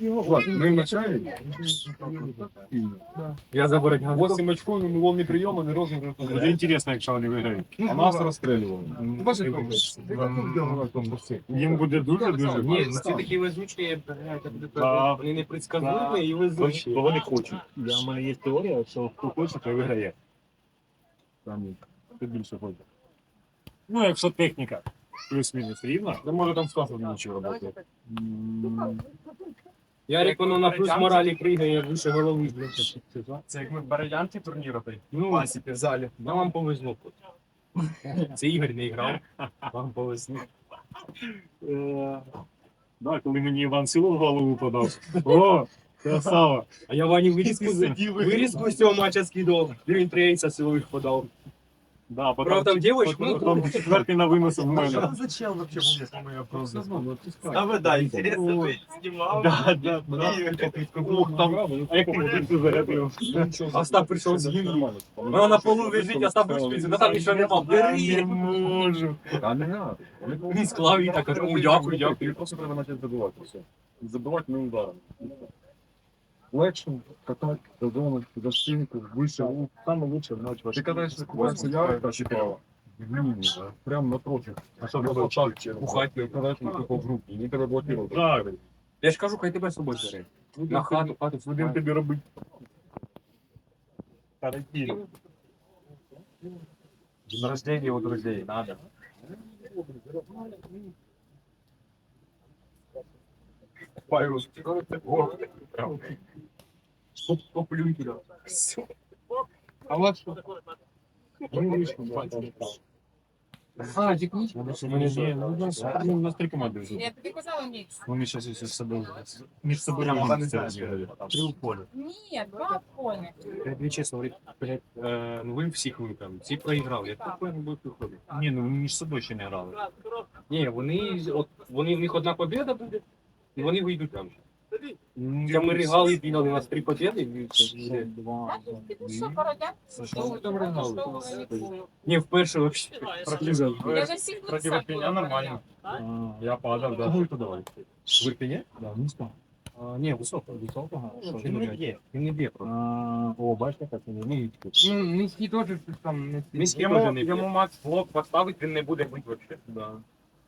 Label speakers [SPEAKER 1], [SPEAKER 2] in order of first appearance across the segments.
[SPEAKER 1] Мы вначале.
[SPEAKER 2] Я забороняв.
[SPEAKER 1] 8 очков, ну, волны приема, ни розміру.
[SPEAKER 3] Буде інтересно, якщо вони виграють.
[SPEAKER 1] А нас розстрілювали.
[SPEAKER 3] Їм буде дуже-дуже
[SPEAKER 2] Ні, ці такі везучі,
[SPEAKER 3] Да.
[SPEAKER 2] вони непредсказуемі і везучі.
[SPEAKER 3] Бо вони хочуть. У мене є теорія, що хто хоче, той виграє.
[SPEAKER 1] Там,
[SPEAKER 3] Ти більше хоче. Ну, якщо техніка плюс-мінус рівна,
[SPEAKER 1] Да може там Стасов нічого робити.
[SPEAKER 2] Ярик, воно на плюс моралі пригає вище голови.
[SPEAKER 4] Це як ми барелянки турніру той.
[SPEAKER 2] Ну,
[SPEAKER 4] Класіки в залі.
[SPEAKER 2] ну, вам повезло. Це Ігор не грав. Вам повезло.
[SPEAKER 3] Е, Да, коли мені Іван Силу в голову подав. О, красава.
[SPEAKER 2] А я Вані вирізку, з- вирізку з цього матча скидав. Він три ейса силових подав.
[SPEAKER 3] Да, потім,
[SPEAKER 2] Правда, в дівочку, ну,
[SPEAKER 3] потім четвертий на виносив в мене.
[SPEAKER 4] Що за чел вообще був, якщо ми його просто
[SPEAKER 1] А
[SPEAKER 4] ви да, інтересно, ти знімав.
[SPEAKER 3] Да, да, да. Ух, там, а як ти це зарядив?
[SPEAKER 2] Остап прийшов з гімном. Вона на полу лежить, Остап вийшов, да там нічого нема.
[SPEAKER 3] Я
[SPEAKER 2] Бери.
[SPEAKER 3] не можу.
[SPEAKER 1] А не надо.
[SPEAKER 2] Він склав і так, «О, дякую, дякую.
[SPEAKER 1] Просто треба почати забивати. Все. Забивати не ударом. Легше катати до зони, до стінку, вище. Ну, Саме лучше в ночь. Ти коли купаєшся ярика чи пава? Прям напротив. А що було так? Бухати, катати тільки в групі. Тебе блокував.
[SPEAKER 3] Так.
[SPEAKER 2] Я ж кажу, хай тебе з собою бере. На хату, хату,
[SPEAKER 3] Будемо тобі робити. Таракі.
[SPEAKER 4] День рождения у друзей, надо.
[SPEAKER 1] Пайрус.
[SPEAKER 2] Поплюй туди.
[SPEAKER 1] А вас що?
[SPEAKER 2] А, технічно.
[SPEAKER 3] Мені ж- ну, у нас- у три команди вже.
[SPEAKER 5] Я тобі казала ні.
[SPEAKER 3] Вони зараз усі з собою між собою
[SPEAKER 4] Я
[SPEAKER 3] не
[SPEAKER 4] не. Три у полі.
[SPEAKER 5] Два.
[SPEAKER 2] Я тобі чесно говорю, блядь, е, ну ви всіх ви там, всі проіграли. Як такое не буде виходити?
[SPEAKER 3] Ні, ну вони між собою ще не грали.
[SPEAKER 2] Ні, вони, от, вони, в них одна побіда буде, і вони вийдуть там. Там ми регали бігали, у нас три побіди. і це
[SPEAKER 5] ну? Що
[SPEAKER 2] Ні, вперше вообще.
[SPEAKER 5] Я за всіх
[SPEAKER 4] Проти Варпіня нормально. Я падав, да.
[SPEAKER 2] Кого подавали? В Ірпіні?
[SPEAKER 3] Да, низько.
[SPEAKER 2] А, ні, високого, високого. Що,
[SPEAKER 3] Він не б'є.
[SPEAKER 2] Він не б'є просто.
[SPEAKER 3] А, О, бачите, як він не
[SPEAKER 4] Ну, низький теж там не
[SPEAKER 2] Міський
[SPEAKER 4] Йому,
[SPEAKER 2] теж не б'є.
[SPEAKER 4] йому Макс блок поставить, він не буде бити вообще.
[SPEAKER 2] Да.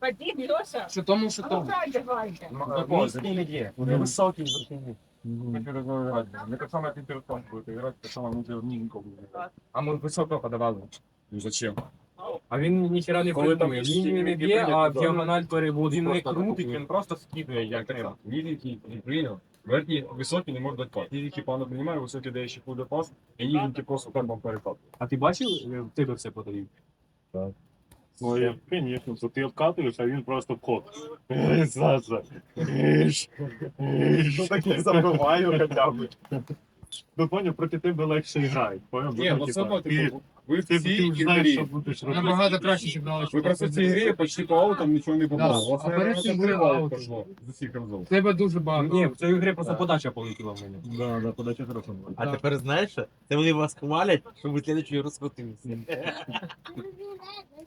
[SPEAKER 5] Подіб, Льоша.
[SPEAKER 4] Що тому, що тому.
[SPEAKER 5] грайте, грайте.
[SPEAKER 2] Міський не б'є. Він високий. високий.
[SPEAKER 1] Так само, как Интертон будет играть, так само внутренненько будет играть.
[SPEAKER 4] А ми високого подавали.
[SPEAKER 1] Ну зачем?
[SPEAKER 2] А він ніхера не
[SPEAKER 1] Коли там
[SPEAKER 2] придумує. Він не
[SPEAKER 1] не
[SPEAKER 2] б'є, а діагональ переводить.
[SPEAKER 4] Він не крутить, він просто скидує, як треба.
[SPEAKER 1] Великий не принял. Верхний высокий не может дать пас. Низкий пан принимає, високий дає ще буде пас, і низенький просто темпом перекат.
[SPEAKER 2] А ти бачив, е, в тебе все подаю?
[SPEAKER 3] Ну, я, звісно, то ти обкатуєш, а він просто вход. Ей, Саша. Еш, еш.
[SPEAKER 4] Ну так я забиваю хоча б.
[SPEAKER 3] Ну, поняв, проти тебе легше грають. Поняв?
[SPEAKER 1] Ні,
[SPEAKER 3] Ну, типа, ти-
[SPEAKER 1] типу, ви в
[SPEAKER 3] Ти
[SPEAKER 1] цій
[SPEAKER 3] ти вже знаєш, що будеш робити.
[SPEAKER 4] Набагато краще сигнали.
[SPEAKER 1] Ви просто в цій грі почти по аутам нічого не попало.
[SPEAKER 4] Да,
[SPEAKER 1] Вас,
[SPEAKER 4] а перед цим були
[SPEAKER 1] аути
[SPEAKER 4] аути.
[SPEAKER 1] пройшло з усіх разом.
[SPEAKER 4] Тебе дуже багато.
[SPEAKER 2] Ні, в цій грі просто подача полетіла в мене.
[SPEAKER 3] Да, да, подача хороша була.
[SPEAKER 6] А тепер знаєш, що? це вони вас хвалять, щоб ви слідчою розкрутилися.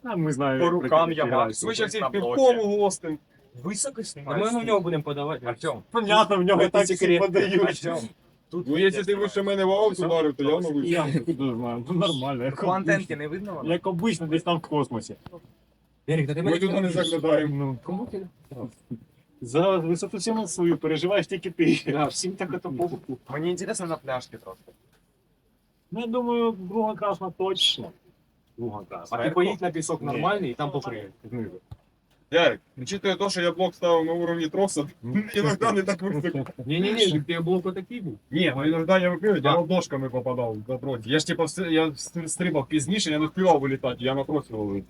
[SPEAKER 3] А, ми знаємо.
[SPEAKER 4] По рукам я
[SPEAKER 3] граю.
[SPEAKER 4] Макс.
[SPEAKER 1] Ви ще всіх півком гостим.
[SPEAKER 4] Високо
[SPEAKER 2] А ми в нього будемо подавати.
[SPEAKER 4] Артем.
[SPEAKER 3] Понятно, в нього так всі подають.
[SPEAKER 4] Артем.
[SPEAKER 1] Ну, якщо ти вище мене в аут ударив, то явно вище.
[SPEAKER 3] Я откуда знаю, ну нормально, як обично.
[SPEAKER 4] не видно вам?
[SPEAKER 3] Як обично, десь там в космосі.
[SPEAKER 2] Ярик, та ти
[SPEAKER 1] Ми
[SPEAKER 2] мене
[SPEAKER 1] туди не заглядаємо.
[SPEAKER 3] Ну,
[SPEAKER 2] Кому ти?
[SPEAKER 3] за висоту всім свою переживаєш тільки ти.
[SPEAKER 2] Да, всім так это похуй.
[SPEAKER 4] Мені інтересно на пляшки просто.
[SPEAKER 3] Ну, я думаю, друга красна точно. Друга красна.
[SPEAKER 2] А ти поїдь на пісок
[SPEAKER 3] Ні.
[SPEAKER 2] нормальний і там покриє.
[SPEAKER 3] Знизу.
[SPEAKER 1] Ярик, учитывая то, що я блок ставив на уровні троса, іноді не так високо.
[SPEAKER 2] Ні-ні-ні, ти блок отакий був.
[SPEAKER 1] Ні, ну іноді я випив, я ладошками попадав на троті. Я ж типа вс- я вс- стрибав пізніше, я не встигав вилітати, я на тросі ловив.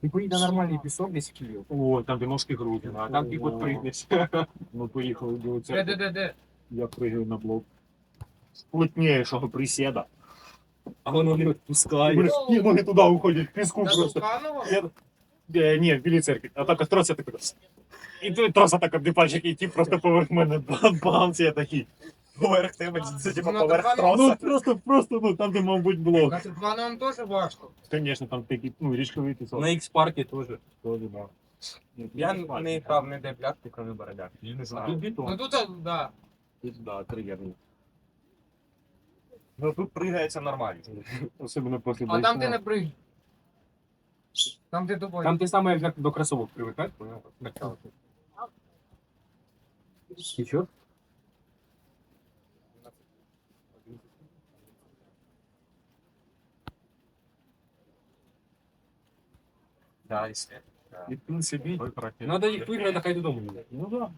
[SPEAKER 2] Ти поїдь на нормальний пісок, десь кілів.
[SPEAKER 3] О, там де ножки груді.
[SPEAKER 2] А там ти підпригнеш.
[SPEAKER 3] Ну, поїхали до
[SPEAKER 4] Де,
[SPEAKER 3] цього.
[SPEAKER 4] де, де, де?
[SPEAKER 3] Я пригаю на блок. З плотнішого присіда.
[SPEAKER 2] А воно не відпускає.
[SPEAKER 3] Блін, Ні, ноги туди уходять, в піску просто. Е, Ні, в білій церкві. А так трос я такий. І той трос так обдипачик, і ті просто поверх мене бам, я такий.
[SPEAKER 6] Поверх тебе, це типа
[SPEAKER 4] Ну,
[SPEAKER 6] поверх троса.
[SPEAKER 3] Ну просто, просто, ну там, де мав бути блок.
[SPEAKER 4] На Труфановому теж важко.
[SPEAKER 3] Звісно, там такий, ну, річковий пісок.
[SPEAKER 2] На X-паркі теж.
[SPEAKER 3] Тоже, да.
[SPEAKER 4] Я не грав ніде пляшки, крім бородяк.
[SPEAKER 3] Я не
[SPEAKER 2] А
[SPEAKER 3] знаю.
[SPEAKER 2] тут бетон.
[SPEAKER 4] Ну тут, да.
[SPEAKER 2] Тут, да, тригерний.
[SPEAKER 4] Ну тут пригається нормально.
[SPEAKER 3] Особливо після
[SPEAKER 4] А там ти не прыг. Там ти тупо.
[SPEAKER 2] Там те саме, як до кросовок привикати, поняв? І що?
[SPEAKER 4] Да, і все.
[SPEAKER 3] І він собі.
[SPEAKER 2] Надо їх виграти, хай додому їде.
[SPEAKER 3] Ну да.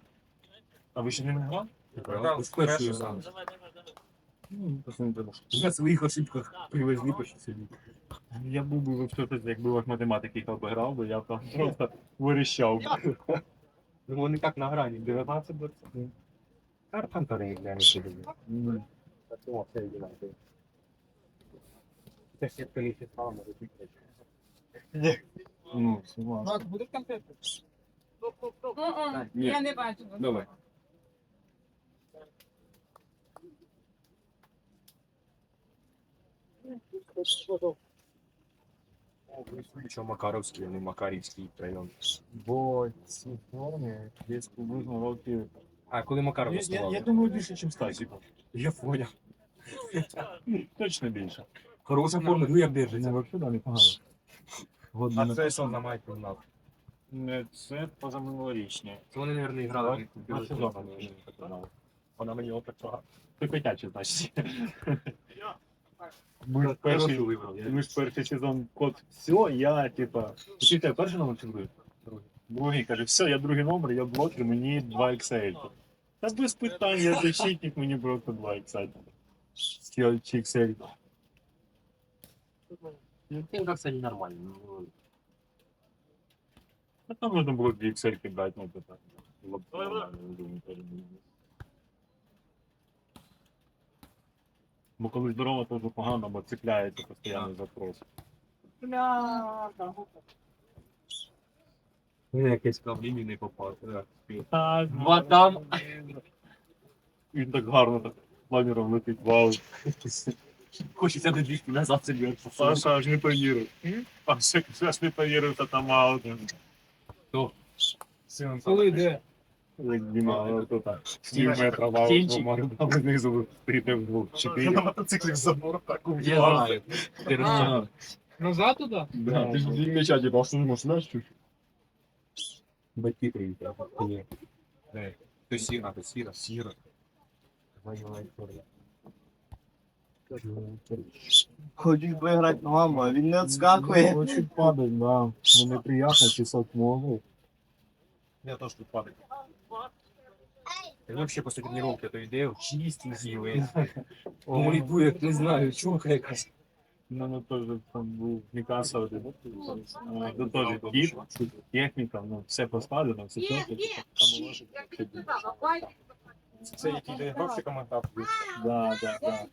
[SPEAKER 3] А ви ще не грали?
[SPEAKER 2] З першою сам. На своїх ошибках привезли почти собі.
[SPEAKER 3] Я був би в щось, якби в математики їх обіграв, бо я там просто вирішав.
[SPEAKER 2] Ну вони так на грані, 19 20. Картан то не гляне собі. Так, о, це ще колись саме
[SPEAKER 3] Ну, согласен.
[SPEAKER 4] Влад, будуть конфети?
[SPEAKER 5] М-м,
[SPEAKER 2] Ні.
[SPEAKER 5] Я не бачу.
[SPEAKER 2] Давай. Що Макаровський, а не Макарівський район.
[SPEAKER 3] Бо ці форми десь приблизно років.
[SPEAKER 2] А коли Макаров
[SPEAKER 3] Я, я, я думаю, більше, ніж Стасіку.
[SPEAKER 2] Я понял.
[SPEAKER 3] Точно більше.
[SPEAKER 2] Хороша форма, ну як
[SPEAKER 3] Ну,
[SPEAKER 2] держиться.
[SPEAKER 3] взагалі, да, непогано. Годно
[SPEAKER 4] А
[SPEAKER 3] на-
[SPEAKER 4] це що за майку нав?
[SPEAKER 3] Не, Це позаминулорічні.
[SPEAKER 2] Це вони, мабуть, грали.
[SPEAKER 3] А сезон вони не починали. Вона мені опечала. Ти котячий, значить. Ми ж перший, ми ж перший сезон код все, я типа. Ти тебе перший номер чи другий? Другий. Каже, все, я другий номер, я блокер, мені 2 Excel. Та без питань, я защитник, мені просто 2 Excel. Чи чи Excel.
[SPEAKER 2] Ну, как кстати, нормально. Ну,
[SPEAKER 3] А там можна було 2 Excel кидати, ну питання. Було б нормально, я думаю, теж було. Бо коли здорово, то вже погано, бо цепляється постійно запрос.
[SPEAKER 2] Ну, якесь проблемі не попав.
[SPEAKER 3] Так,
[SPEAKER 2] Два там.
[SPEAKER 3] Він так гарно так планером летить, вау.
[SPEAKER 2] Хочеться до 200 назад собі.
[SPEAKER 3] Паша аж не повірив. Паша аж не повірив, що там аут. Хто?
[SPEAKER 2] Коли де?
[SPEAKER 3] Як Діма, ну то так. Стів метра вау, внизу стоїте в двох. Чотири.
[SPEAKER 4] мотоциклі забор так
[SPEAKER 2] Я. Ти розумієш.
[SPEAKER 4] Назад туди?
[SPEAKER 1] Да, ты же для мяча, а что ты можешь мяч чуть?
[SPEAKER 2] Батьки приїхали. Ні. То сіра, то сіра. Сіра. Моя історія.
[SPEAKER 6] Хочеш виграти ногами, а він не відскакує.
[SPEAKER 3] Хоче падать, да. Ну неприятно, часок можу.
[SPEAKER 2] Я теж тут падаю. Я вообще после тренировки то ідею чисті з'їли. Молитву, як не знаю, чумка якась.
[SPEAKER 3] У мене теж там був Мікаса один. Це теж дід, техніка, ну все поставлено, все чітко.
[SPEAKER 4] Це який день гроші коментав.
[SPEAKER 3] Да, да, да.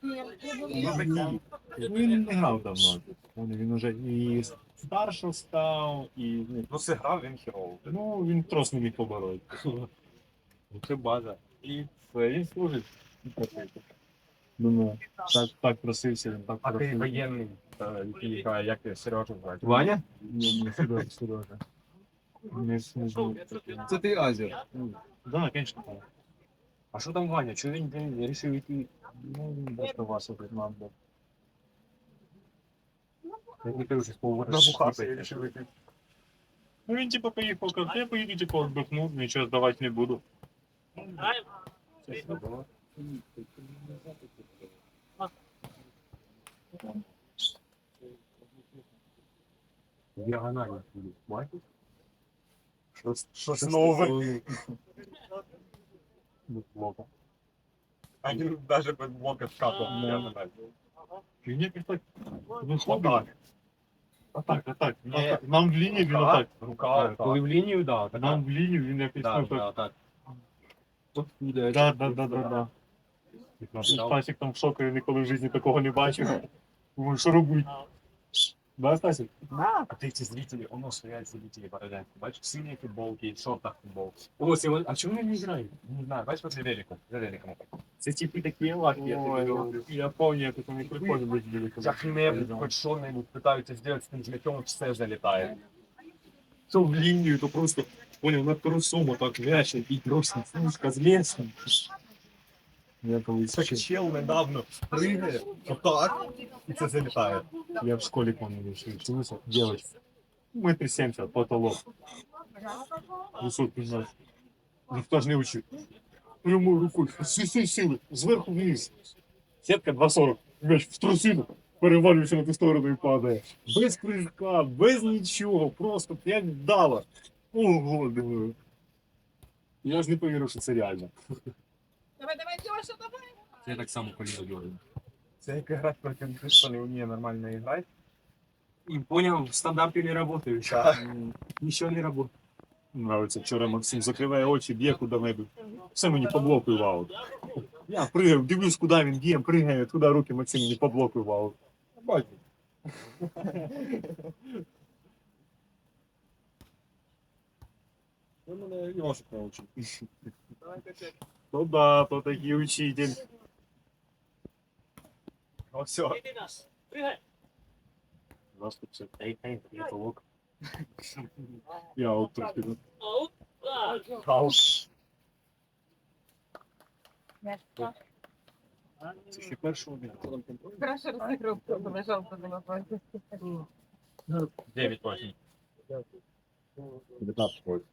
[SPEAKER 3] Він не грав давно. Він, він уже і старше став, і ну,
[SPEAKER 4] Ну це грав він херово.
[SPEAKER 3] ну він трос не міг побороти.
[SPEAKER 2] Це база.
[SPEAKER 3] І все, він служить. Думаю, так, так просився, він так
[SPEAKER 4] А ти воєнний, е, який грає, як ти Сережу звати?
[SPEAKER 2] Ваня?
[SPEAKER 3] Ні, не Сережа, Сережа. Не, знаю.
[SPEAKER 1] Это ты Азер.
[SPEAKER 3] Да, конечно. так.
[SPEAKER 2] А що там Ваня? Чого він блін, вирішив йти?
[SPEAKER 3] Ну, він просто вас тут нам був.
[SPEAKER 2] Я не кажу, що поговорити.
[SPEAKER 4] Набухався і вирішив йти.
[SPEAKER 3] Ну він типу поїхав, каже, я поїду, типу, віддохну, нічого здавати не буду.
[SPEAKER 2] Діагонально. Бачиш?
[SPEAKER 4] Щось нове.
[SPEAKER 3] До блока.
[SPEAKER 4] А він навіть без блока скапав. Я не знаю.
[SPEAKER 3] Він якось так виходить.
[SPEAKER 4] Отак.
[SPEAKER 3] Атак, атак.
[SPEAKER 4] Ні.
[SPEAKER 3] Нам в лінії він атак.
[SPEAKER 4] Рука,
[SPEAKER 2] Коли в лінію, да, так.
[SPEAKER 3] Нам в лінію він якось
[SPEAKER 2] Да,
[SPEAKER 3] ну, так.
[SPEAKER 2] Да.
[SPEAKER 3] Да, да, да, да, да. Стасик там в шокові ніколи в житті такого не бачив. Думаю, що робить? Да, Стасик?
[SPEAKER 4] А ти ці зрителі, воно стоять зрителі бородянки. Бачиш, в синій футболці, в шортах футболці.
[SPEAKER 2] О, Симон, а чому він не грає?
[SPEAKER 4] Не знаю, бачиш, от за великом. За великом.
[SPEAKER 3] Це типи такі лаки, я тобі говорю. Я пам'ятаю, як вони приходять без великого.
[SPEAKER 4] Як не хоч що-небудь питаються зробити з тим ж м'ячом, все залітає.
[SPEAKER 3] Що в лінію, то просто поняв на трусом, так м'яч, який просто фушка з м'ясом. Я колись
[SPEAKER 2] Так чел недавно пригає, отак, і це залітає.
[SPEAKER 3] Я в школі помню, що вчилися. Девочка. Метр сімдесят, потолок. Високий наш. Ніхто ж не вчив. Прямою рукою, з усієї сили, зверху вниз. Сітка 2,40. М'яч в трусину. Перевалюється на ту сторону і падає. Без прыжка, без нічого, просто як вдало. Ого, думаю. Я ж не повірив, що це реально.
[SPEAKER 5] Давай, давай, Леша, давай.
[SPEAKER 2] Це так само коліно дьоргаю.
[SPEAKER 4] Це як грати проти хто не вміє нормально грати.
[SPEAKER 2] І поняв, стандарти не працюють. Нічого не працює.
[SPEAKER 3] Нравиться, вчора Максим закриває очі, б'є куди-небудь. Все мені по блоку в аут. Я пригаю, дивлюсь, куди він б'є, пригає, туди руки Максим мені по блоку в аут.
[SPEAKER 1] Бать. Ви мене Івашик навчив.
[SPEAKER 3] Ну да, то такий учитель.
[SPEAKER 4] О, все.
[SPEAKER 5] Іди нас. Пригай.
[SPEAKER 3] Наступ це потолок. Я аут трохи. ну.
[SPEAKER 5] Оу. А,
[SPEAKER 4] Хаос.
[SPEAKER 3] Це ще першого дня.
[SPEAKER 5] Краще розіграв, лежав по голові.
[SPEAKER 4] 9 8.
[SPEAKER 1] 19 років.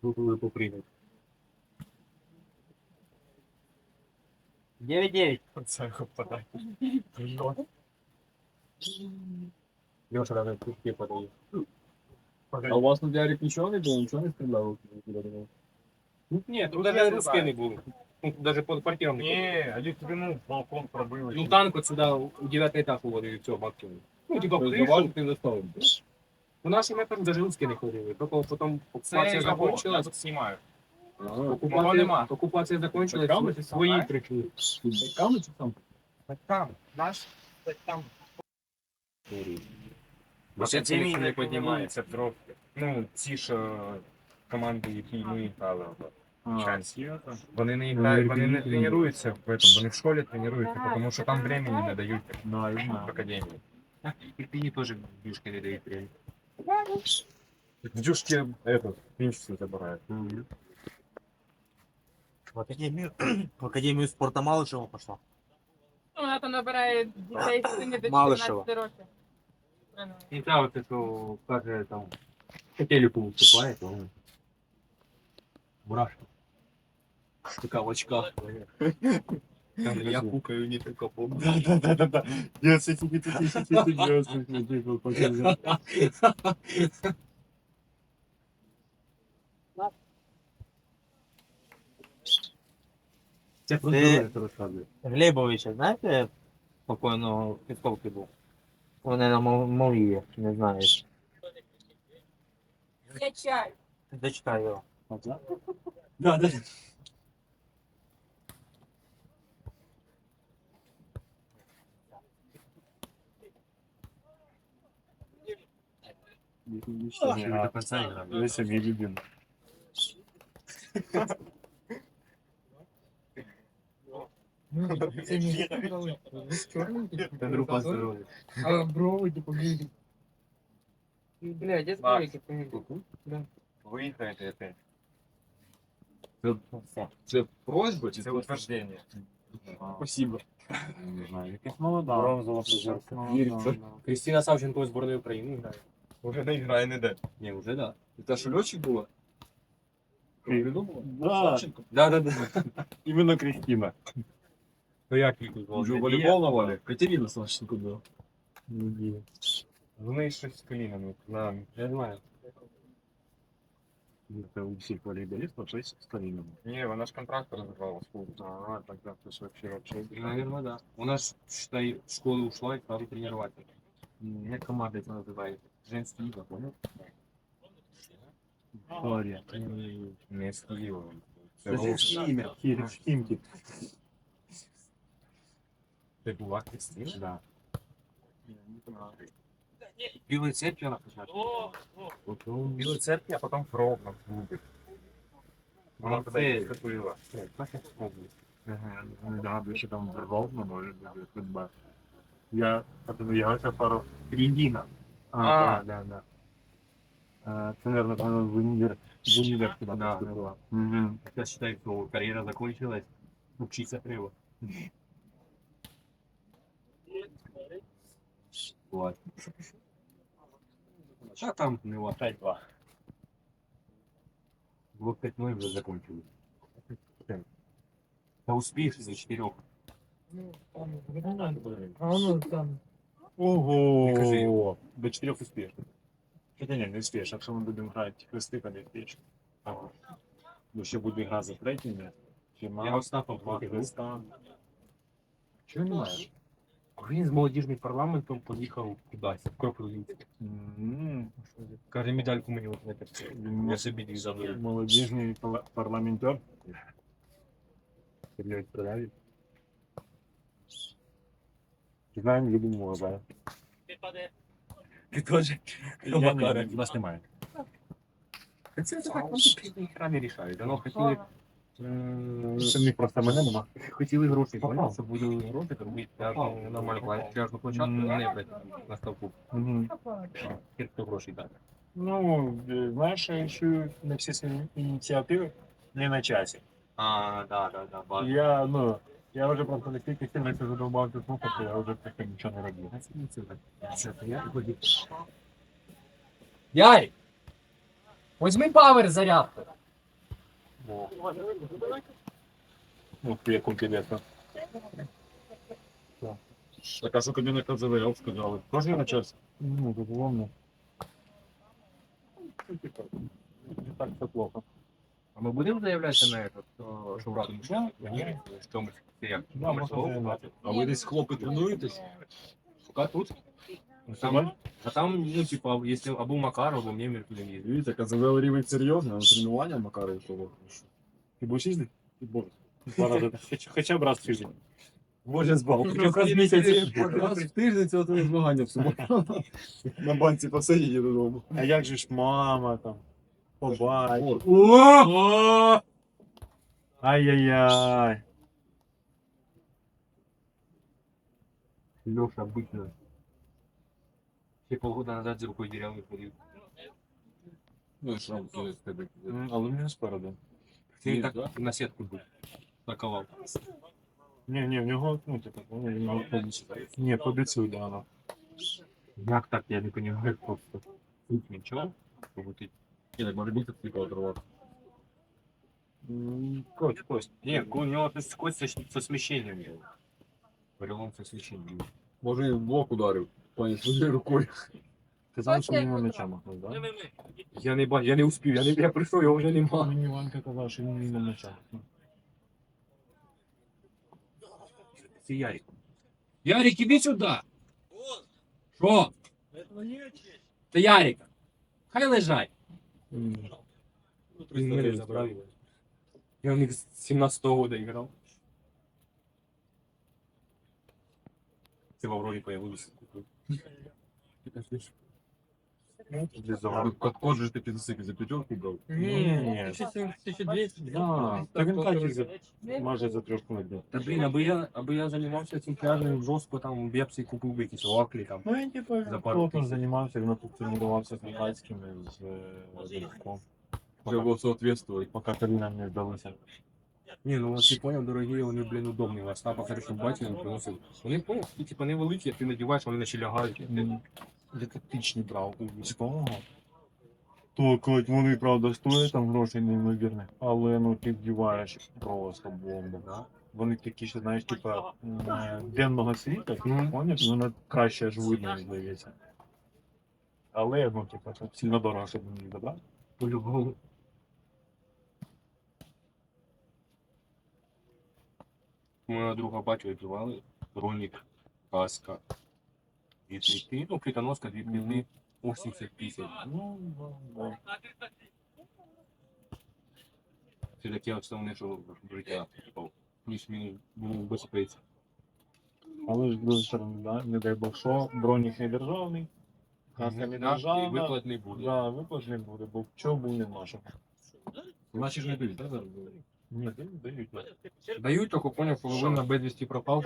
[SPEAKER 2] Попробую попригати.
[SPEAKER 6] 9-9.
[SPEAKER 4] Це впадає.
[SPEAKER 2] Леша навіть кубки подає.
[SPEAKER 1] А у вас тут Ярик нічого не було, нічого не стріляв?
[SPEAKER 2] Ну, Ні, тут навіть русські не було. Ну, Навіть по квартирам не.
[SPEAKER 4] Ні, а їх ну, балкон пробили.
[SPEAKER 2] Ну, танк от сюди у дев'ятий етаж уводив, і все, максимум. Ну, типа, прийшов.
[SPEAKER 1] Завалик не заставив.
[SPEAKER 2] У нашій метр навіть русські не ходили. Тільки потім окупація закончилась.
[SPEAKER 4] знімаю. Мого
[SPEAKER 2] Окупація,
[SPEAKER 4] нема.
[SPEAKER 2] окупація закончилась, всі свої прийшли.
[SPEAKER 1] Ками чи там?
[SPEAKER 4] Так там, наш, так там.
[SPEAKER 2] Бо це
[SPEAKER 4] не
[SPEAKER 2] не
[SPEAKER 4] піднімається трохи. Ну, ці ж е, команди, які ми грали в часі, вони не грають, вони не тренуються в этом, вони в школі тренуються, тому що там времени не дають в академії.
[SPEAKER 2] І ти теж бюшки не дають прямо.
[SPEAKER 4] В дюшке этот, пинчество забирает.
[SPEAKER 6] В академию, в академию спорта Малышева пошла.
[SPEAKER 5] Вона там набирає дітей з 7 до
[SPEAKER 6] Малишева.
[SPEAKER 5] 14 років.
[SPEAKER 2] І та от що каже там, по телеку виступає, то он мурашка. Така в очках. Там я кукаю, не тільки помню.
[SPEAKER 3] Да, да, да, да, да. Я це тільки тільки тільки тільки тільки показав.
[SPEAKER 2] Це просто
[SPEAKER 6] Ти-
[SPEAKER 2] розказує.
[SPEAKER 6] Глебовича, знаєте, покойного підковки був? Вони на мов- мові, не знаєш.
[SPEAKER 5] Я чай.
[SPEAKER 6] Дочка його.
[SPEAKER 2] Да, да. Ще до кінця грав.
[SPEAKER 3] Леся мій любимий.
[SPEAKER 2] Андрюха здоровий.
[SPEAKER 5] А брови, типу, блін. Блядь, я знаю, як це
[SPEAKER 4] Виїхаєте опять.
[SPEAKER 1] Це просьба чи
[SPEAKER 4] Це утверждення.
[SPEAKER 1] Спасибо.
[SPEAKER 3] Не знаю, якась молода. Бронзова.
[SPEAKER 1] Віриться.
[SPEAKER 2] Крістіна Савченко зборної України грає.
[SPEAKER 4] Уже не грає ніде.
[SPEAKER 2] Ні, вже да.
[SPEAKER 1] Що льотчик була? Придумала?
[SPEAKER 3] Да,
[SPEAKER 1] Савченко?
[SPEAKER 2] Да, да, да.
[SPEAKER 3] іменно Кристина.
[SPEAKER 2] То як їх звали?
[SPEAKER 1] Уже волейбол на валі. Катерина Савченко була.
[SPEAKER 4] Вони щось з колінами. На,
[SPEAKER 2] Я знаю.
[SPEAKER 3] Це у всіх волейболістів щось з коліном.
[SPEAKER 4] Ні, вона ж контракт розірвала з клубом.
[SPEAKER 3] А, тогда це ж вообще вообще.
[SPEAKER 2] Наверное, да. У нас, считай, в школу ушла и стала тренировать. М, Як команда это называется? Женский лига, понял?
[SPEAKER 3] Історія.
[SPEAKER 4] Не з Києва.
[SPEAKER 2] Це ж ім'я.
[SPEAKER 3] Хімки.
[SPEAKER 4] Ти була Кристина?
[SPEAKER 3] Да.
[SPEAKER 2] Білої церкви вона почала.
[SPEAKER 4] В Білій церкві, а Ровно клубі. Вона
[SPEAKER 2] Ну,
[SPEAKER 4] і вступила.
[SPEAKER 2] Так, як
[SPEAKER 3] догадую, що там ровно може бути судьба. Я подивився пару Рідіна.
[SPEAKER 2] А,
[SPEAKER 3] А,
[SPEAKER 2] да, да.
[SPEAKER 3] а, це, наверное, там в універ, в універ туди
[SPEAKER 2] Да,
[SPEAKER 3] поступила.
[SPEAKER 2] Угу. Я считаю, что карьера закончилась. Учиться треба. Вот. А там не вот.
[SPEAKER 3] 5-2.
[SPEAKER 2] Вот 5 мы уже закончили. Да успеешь из-за четырех.
[SPEAKER 5] Ну, там, А ну там.
[SPEAKER 3] Ого! До чотирьох успієш. Хоча ні, не успієш, якщо ми будемо грати хрести, то не.
[SPEAKER 2] Ага.
[SPEAKER 3] Бо ще буде гра за третє місце. Чи
[SPEAKER 2] Я
[SPEAKER 3] мав
[SPEAKER 2] Остапа
[SPEAKER 3] два хреста.
[SPEAKER 2] Чого не маєш? Він з молодіжним парламентом поїхав кудись, в Кропивницьк.
[SPEAKER 3] М,
[SPEAKER 2] Каже, медальку мені от не так.
[SPEAKER 3] Він
[SPEAKER 2] Я собі не заберу.
[SPEAKER 3] молодіжний пала- парламентар.
[SPEAKER 2] Блять, продавить.
[SPEAKER 3] Знаємо, любимо мова.
[SPEAKER 2] Ти теж?
[SPEAKER 3] Я ні, у нас немає.
[SPEAKER 2] Це так, вони пізні храмі рішають. Воно хотіли...
[SPEAKER 3] Це не просто мене нема.
[SPEAKER 2] Хотіли гроші, поняв, щоб були гроші, то робити пляжну, нормальну пла- пляжну площадку, не блядь, на ставку. Хто гроші дати.
[SPEAKER 3] Ну, е, знаєш, я чую на всі свої ініціативи не на часі.
[SPEAKER 2] А, да, да, да, бачу.
[SPEAKER 3] Я, ну, я вже просто настільки сильно це задовбався слухати, я вже просто нічого не роблю.
[SPEAKER 5] Ярик! Возьми павер зарядку.
[SPEAKER 3] Ну, як інтересно.
[SPEAKER 1] Так, а що на КЗВЛ сказали? Кожен на час?
[SPEAKER 3] Ну, безумовно. Не так все плохо.
[SPEAKER 2] А ми будемо заявлятися на этот, о, що в? Ні, що ми як?
[SPEAKER 3] Заявляти.
[SPEAKER 1] А ви десь хлопці тренуєтесь?
[SPEAKER 2] Пока тут. Там, а там, ну, типа, если або Макаров, або Немер куди їздить.
[SPEAKER 1] Дивіться, КЗВЛ рівень серйозний, на тренування Макарів того.
[SPEAKER 3] Ти будеш їздити? Боже. Два рази. Хоч- Хоча б раз в тиждень.
[SPEAKER 1] Боже, збав.
[SPEAKER 2] Раз в місяць.
[SPEAKER 1] Раз в тиждень цього твої змагання в суботу. На банці посидіти додому.
[SPEAKER 3] А як же ж мама там? Побачить.
[SPEAKER 2] О!
[SPEAKER 3] Ай-яй-яй.
[SPEAKER 2] Леша обычно. Ще полгода назад з рукою дірявий ходив.
[SPEAKER 1] Ну, шрам з тебе.
[SPEAKER 3] М, Але в нього спереду.
[SPEAKER 2] Ти
[SPEAKER 1] Ні,
[SPEAKER 2] так
[SPEAKER 1] да?
[SPEAKER 2] на сітку був. Таковав.
[SPEAKER 3] Ні, ні, в нього, ну, типу, ну, в нього Ні, по бицю, да, ну.
[SPEAKER 2] Як так, я не розумію просто. Тут нічого. Побути.
[SPEAKER 1] Ні, так може бути тільки оторвати.
[SPEAKER 3] М,
[SPEAKER 2] Кость, кость. Ні, у нього тут кость со, со смещением є. Перелом со смещением.
[SPEAKER 1] Може і в блок ударив. Пані своєю рукою.
[SPEAKER 3] Ти знаєш, що він м'яча махнув, да?
[SPEAKER 2] Я не бачу, я не успів, я не я прийшов, його вже нема.
[SPEAKER 3] мені Ванька казав, що він не м'яча.
[SPEAKER 2] Це Ярик. Ярик, іди сюди. Що? Це Ярик. Хай лежать. Він мене забрав його. Я у них з 17-го года грав. Це в Аврорі появився.
[SPEAKER 1] Кот же ж ти за п'ятерку брав.
[SPEAKER 3] Ні,
[SPEAKER 5] 1200.
[SPEAKER 3] Да, та він за, майже за трьошку на день.
[SPEAKER 2] Та блін, аби я, аби я займався цим пляжем жорстко, там я б собі купив якісь оклі там.
[SPEAKER 3] Ну, я типу,
[SPEAKER 2] За пару тисяч.
[SPEAKER 3] займався, він тут тренувався з Михайським і з Дудком.
[SPEAKER 1] Треба було соответствувати.
[SPEAKER 3] Поки Каріна не вдалося.
[SPEAKER 2] Ні, ну ти поняв, дорогі, вони, блін, удобні. Остапа хорошо бачив, він приносив. Вони, поняв, і типу невеликі, ти надіваєш, вони наче лягають.
[SPEAKER 3] Я тактичні брав у військового. То коли вони, правда, стоять там грошей неймовірних, але ну ти вдіваєш просто бомбу.
[SPEAKER 2] Да?
[SPEAKER 3] Вони такі, що знаєш, типа денного світа,
[SPEAKER 2] Мгм.
[SPEAKER 3] поняв, воно краще аж видно, здається. Але ну, типа, це сильно дорого, щоб мені забрати.
[SPEAKER 2] По-любому. Моя друга батька відбивали. Бронік, каска. Дві пліти. Ну, плітоноска, дві пліти. 80 тисяч.
[SPEAKER 3] Ну, да.
[SPEAKER 2] Це таке основне, що життя. типу, було безпеці.
[SPEAKER 3] Але ж другої сторони, да, не дай Бог, що бронік не державний, каска не
[SPEAKER 2] І виплат не буде.
[SPEAKER 3] Да, виплат не буде, бо чого був не нашого.
[SPEAKER 1] Наші ж не дають, так зараз?
[SPEAKER 4] Ні, дають. Дають, тільки поняв, половина безвісті пропав.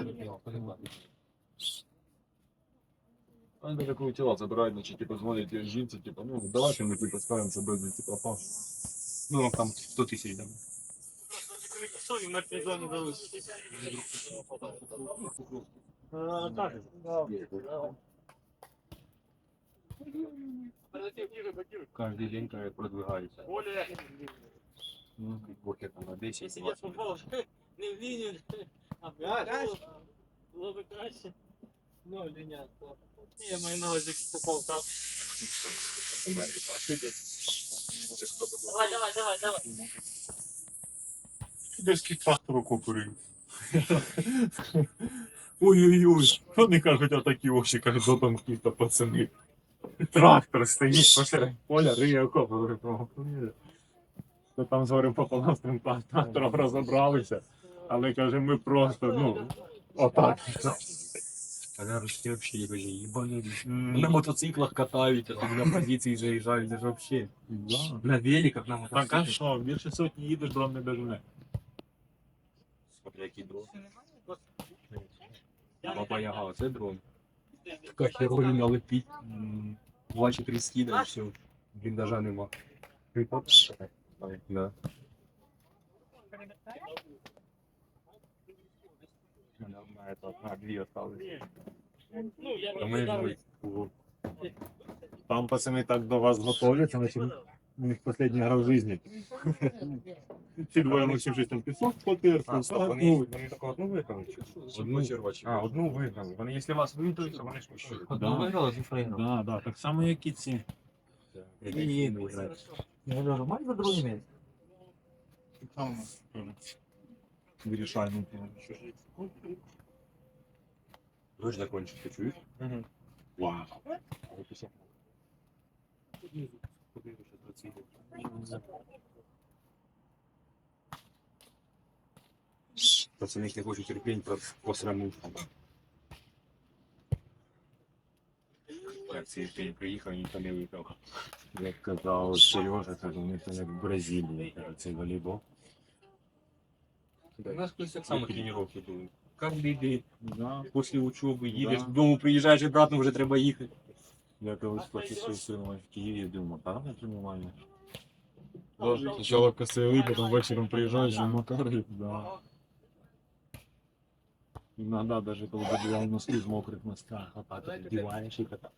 [SPEAKER 1] Они даже такое тела забирают, значит, типа, звонят тебе жінці, типа, ну, давайте ми, типа, скажемо, що без вісті пропав.
[SPEAKER 2] Ну, там 100 тисяч дам. Каждый день как продвигается. Ну, бокер там на 10, 20.
[SPEAKER 5] Не в лінію, а в було б краще. Ну, лінія. Ні, я маю на увазі попав там. Давай, давай, давай, давай.
[SPEAKER 3] Дерський трактор окопує. Ой-ой-ой, вони кажуть, а такі очі, кажуть, до там какие-то пацани. Трактор стоїть посеред поля, риє окоп, говорить, «О, хуя». То там з горем пополам з тим трактором розібралися, але каже, ми просто, ну, отак.
[SPEAKER 2] Когда русские вообще не говорили, ебаные. На мотоциклах катают, а там на позиции заезжают, даже вообще.
[SPEAKER 3] Да.
[SPEAKER 2] На великах, на
[SPEAKER 3] Так, а
[SPEAKER 2] мотоциклах.
[SPEAKER 3] що, більше сотні їдеш, дрон не дожене.
[SPEAKER 2] Смотри, який дрон. Баба Яга, це дрон. Така хероліна летить. м, Два чи три скида і все. Бліндажа нема. Да.
[SPEAKER 3] Это, на дві осталось.
[SPEAKER 5] Ну, я
[SPEAKER 2] А ми
[SPEAKER 5] не
[SPEAKER 2] ну,
[SPEAKER 3] Там пацани так до вас готовляться, значить, у них последний гра в житті. Ці двоє Максим щось там пісок потер,
[SPEAKER 4] А, стоп, вони,
[SPEAKER 3] ну,
[SPEAKER 4] вони тільки одну виграли? чи що?
[SPEAKER 1] Одну червачі.
[SPEAKER 4] А, одну виграли. Вони, якщо вас виграють, то вони ж пущуть.
[SPEAKER 6] Одну виграли, дві проіграли.
[SPEAKER 3] Да, да, так само, як і ці.
[SPEAKER 2] І
[SPEAKER 6] Я говорю, мать за друге місце.
[SPEAKER 1] Вирішальний.
[SPEAKER 2] Дождь закончится, чуешь?
[SPEAKER 3] Вау.
[SPEAKER 2] Пацаны, если хочешь терпеть, про посраму. Так, цей день приїхав, ніхто не виграв.
[SPEAKER 3] Як казав Сережа, каже, у них там як в Бразилії, каже, цей волейбол.
[SPEAKER 2] У нас плюс так само тренировки були. День,
[SPEAKER 3] Да.
[SPEAKER 2] после учебы, едешь
[SPEAKER 3] Да.
[SPEAKER 2] додому, приїжджаєш обратно, вже треба їхати.
[SPEAKER 3] Я колись почувствовав сильно в Києві, думаю, а на тренування.
[SPEAKER 1] Спочатку косили, потім вечором приїжджаєш на Макарі.
[SPEAKER 3] Да. Иногда даже коли забивав носки з мокрих носках, а так от вдіваєш і так.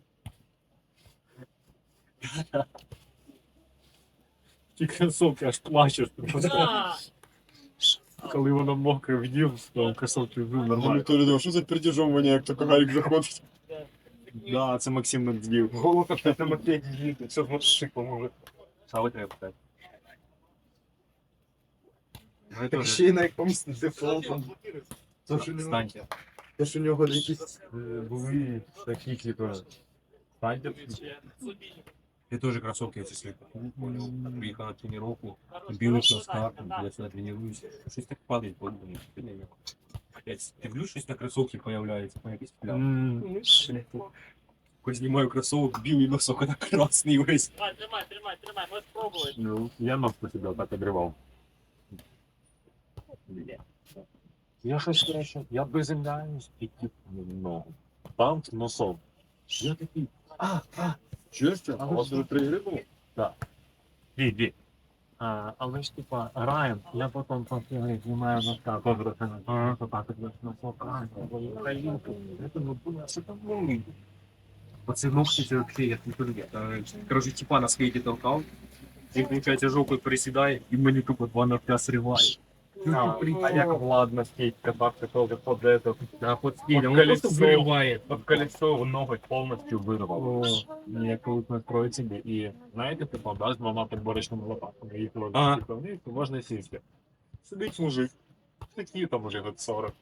[SPEAKER 3] Ті кросовки аж плачеш. Коли воно мокре вдів, то кросовки вдів нормально.
[SPEAKER 1] то думав, що за передіжовування, як то Гарік заходить.
[SPEAKER 3] Да, це Максим не вдів.
[SPEAKER 2] Голова как-то Матвей все с мотоциклом уже. Сало треба питати. Ну, это же...
[SPEAKER 1] й на якомусь дефолтом.
[SPEAKER 2] Станьте.
[SPEAKER 1] Те, що у нього якісь
[SPEAKER 2] Були такі, типа, станьте. Я тоже кроссовки эти слепы. Приехал на тренировку, белых носках, я сюда тренируюсь. Что так падает, подумал. Опять дивлюсь, что на кроссовки появляется, появляется пляж.
[SPEAKER 3] М,
[SPEAKER 2] Хоть снимаю кроссовок, белый носок, это красный весь.
[SPEAKER 5] Тримай, тримай, тримай, можеш пробувати.
[SPEAKER 3] Ну, я ног по себе так одривав. Я щось коротше, я приземляюсь і типу ногу. Там носом. Я такий, а, а,
[SPEAKER 1] Чуєш це? А у вас вже три гри було?
[SPEAKER 3] Ді, ді. А, але ж типа граємо, я потім просто знімаю носка, подруга, ага, так от носок, а, українку, це ну, була, це там, ну,
[SPEAKER 2] Пацаны, кстати, вообще, я не люблю. Короче, типа на скейте толкал, и, получается, жопой приседает, и мне тупо два ногтя срывает.
[SPEAKER 3] а, а як Влад на скейт катав, такого под это,
[SPEAKER 2] Да, под скейтом,
[SPEAKER 3] Под
[SPEAKER 2] он просто
[SPEAKER 3] колесо.
[SPEAKER 2] вырывает.
[SPEAKER 3] под колесо ноготь повністю вирвав. Я коли настрою собі, і знаєте, типу, да, з двома підборочними лопатками, їх
[SPEAKER 2] Ага.
[SPEAKER 3] ложить, типу, вниз, і можна сісти. Сидить мужик, такий там уже год 40.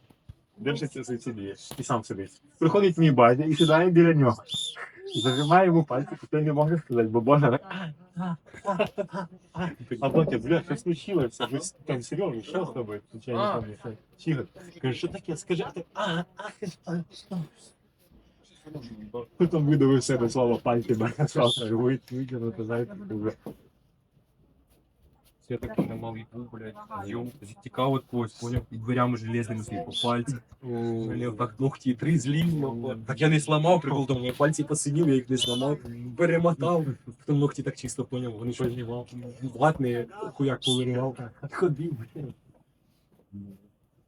[SPEAKER 3] Держиться за ці і сам сидить. Приходить мій батя і сідає біля нього. Зажимає йому пальці, хто не може сказати, бо Боже. А батя, бля, що случилось? Ви там Сережа, що з тобою? Там не. Тихо. Каже, що таке? Скажи, а ти, а, а, а. Потім видавив себе слово пальці, мене завтра витягнути, знаєте, вже.
[SPEAKER 2] Я такий на малий був, блядь, йом, тікав от когось, поняв, і дверями железними собі по пальці. Так ногті три злізло. Так я не сламав, прикол тому, я пальці посинів, я їх не зламав, перемотав. Потім ногті так чисто поняв, вони щось знімав. Ватний хуяк повиривав. Ходив, блядь.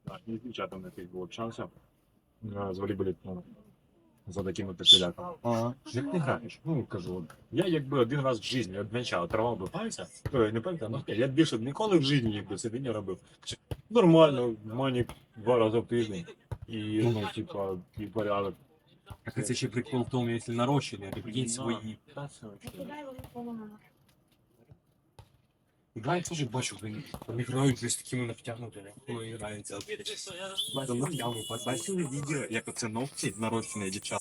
[SPEAKER 3] Так, і з дівчатами якийсь був общався. З волейболістом. За такими петеляками.
[SPEAKER 7] Ага.
[SPEAKER 3] Як ти граєш? Ну, кажу, от, я якби один раз в житті одмічав, оторвав би пальця, Ой, не пальця, ну, я більше ніколи в житті якби собі не робив. Нормально, манік два рази в тиждень. І, ну, типа, і порядок.
[SPEAKER 2] Так це ще прикол в тому, якщо нарощені, а ти прикинь свої. Да, я теж бачу, вони, вони грають з такими навтягнутими. Ну, і граються. Навтягнуто. Бачили відео, як оце ногті нарощені дівчата?